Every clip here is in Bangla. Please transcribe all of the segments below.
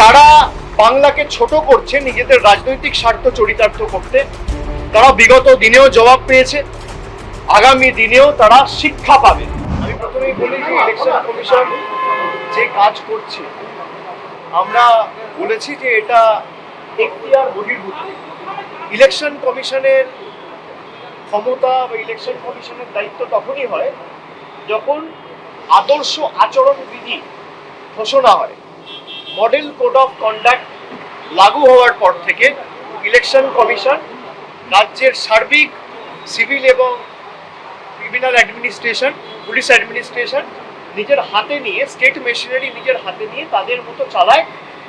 যারা বাংলাকে ছোট করছে, নিজেদের রাজনৈতিক স্বার্থ চরিতার্থ করতে তারা বিগত দিনেও জবাব পেয়েছে। আগামী দিনেও তারা শিক্ষা পাবে। আমি প্রথমেই বলি যে ইলেকশন কমিশন যে কাজ করছে, আমরা বলেছি যে এটা এখতিয়ার বহির্ভূত। ইলেকশন কমিশনের ক্ষমতা বা ইলেকশন কমিশনের দায়িত্ব তখনই হয় যখন আদর্শ আচরণ বিধি ঘোষণা হয়। মডেল কোড অফ কন্ডাক্ট লাগু হওয়ার পর থেকে ইলেকশন কমিশন রাজ্যের সার্বিক সিভিল এবং ক্রিমিনাল অ্যাডমিনিস্ট্রেশন পুলিশ অ্যাডমিনিস্ট্রেশন নিজের হাতে নিয়ে স্টেট মেশিনারি নিজের হাতে নিয়ে তাদের মতো চালায়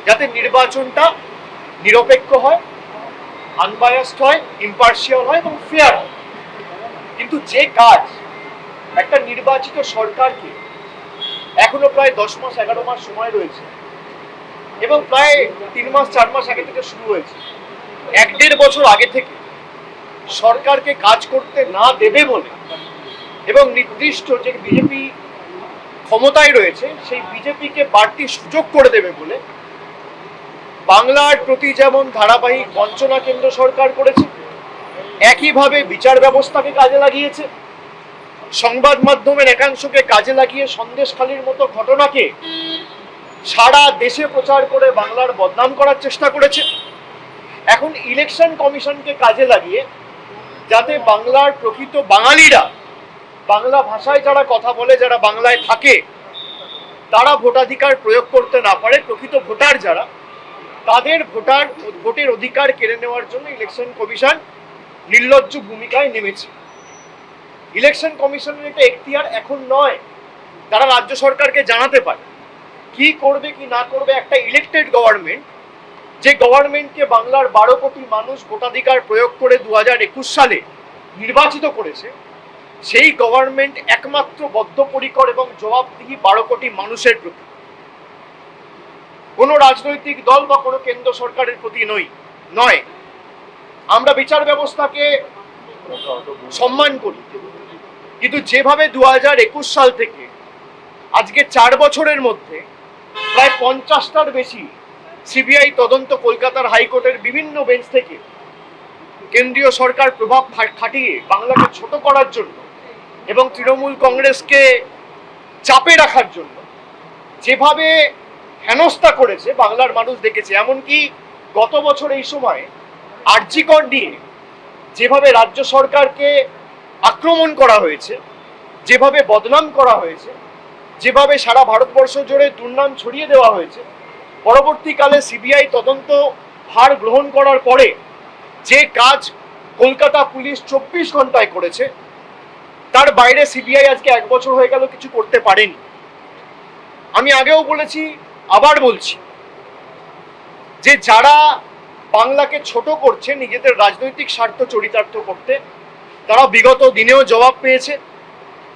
যাতে নির্বাচনটা নিরপেক্ষ হয় আনবায়াসড হয় ইম্পার্শিয়াল হয় এবং ফেয়ার হয়। কিন্তু যে কাজ একটা নির্বাচিত সরকারকে এখনও প্রায় দশ মাস, এগারো মাস সময় রয়েছে এবং প্রায় তিন মাস, চার মাস আগে থেকে শুরু হয়েছে। এক দেড় বছর আগে থেকে সরকারকে কাজ করতে না দেবে বলে এবং নির্দিষ্ট যে বিজেপি ক্ষমতায় রয়েছে, সেই বিজেপিকে বাড়তি সুযোগ করে দেবে বলে বাংলার প্রতি যেমন ধারাবাহিক বঞ্চনা কেন্দ্র সরকার করেছে, একইভাবে বিচার ব্যবস্থাকে কাজে লাগিয়েছে। সংবাদ মাধ্যমের একাংশকে কাজে লাগিয়ে সন্দেশখালির মতো ঘটনাকে সারা দেশে প্রচার করে বাংলার বদনাম করার চেষ্টা করেছে। এখন ইলেকশন কমিশনকে কাজে লাগিয়ে যাতে বাংলার প্রকৃত বাঙালিরা, বাংলা ভাষায় যারা কথা বলে, যারা বাংলায় থাকে, তারা ভোটাধিকার প্রয়োগ করতে না পারে, প্রকৃত ভোটার যারা, তাদের ভোটার, ভোটের অধিকার কেড়ে নেওয়ার জন্য ইলেকশন কমিশন নির্লজ্জ ভূমিকায় নেমেছে। ইলেকশন কমিশনের এটা এখতিয়ার এখন নয়, তারা রাজ্য সরকারকে জানাতে পারে। কি করবে, কি না করবে, একটা ইলেক্টেড গভর্নমেন্ট যে গভর্নমেন্টকে বাংলার বারো কোটি মানুষ ভোটাধিকার প্রয়োগ করে দু হাজার একুশ সালে নির্বাচিত করেছে, সেই গভর্নমেন্ট একমাত্র বদ্ধপরিকর এবং জবাবদিহি বারো কোটি মানুষের প্রতি। কোনো রাজনৈতিক দল বা কোনো কেন্দ্র সরকারের প্রতি নই, নয়। আমরা বিচার ব্যবস্থাকে সম্মান করি। কিন্তু যেভাবে দু সাল থেকে আজকে চার বছরের মধ্যে প্রায় পঞ্চাশটার বেশি সিবিআই তদন্ত কলকাতার হাইকোর্টের বিভিন্ন বেঞ্চ থেকে কেন্দ্রীয় সরকার প্রভাব খাটিয়ে বাংলাকে ছোট করার জন্য এবং তৃণমূল কংগ্রেসকে চাপে রাখার জন্য যেভাবে হেনস্থা করেছে বাংলার মানুষ দেখেছে, এমনকি গত বছর এই সময় আর্জিকর নিয়ে যেভাবে রাজ্য সরকারকে আক্রমণ করা হয়েছে, যেভাবে বদনাম করা হয়েছে যেভাবে সারা ভারতবর্ষ জুড়ে দুর্নাম ছড়িয়ে দেওয়া হয়েছে, পরবর্তীকালে সিবিআই তদন্ত ভার গ্রহণ করার পরে যে কাজ কলকাতা পুলিশ চব্বিশ ঘন্টায় করেছে, তার বাইরে সিবিআই আজকে এক বছর হয়ে গেল কিছু করতে পারেনি। আমি আগেও বলেছি, আবার বলছি, যে যারা বাংলাকে ছোট করছে, নিজেদের রাজনৈতিক স্বার্থ চরিতার্থ করতে, তারা বিগত দিনেও জবাব পেয়েছে।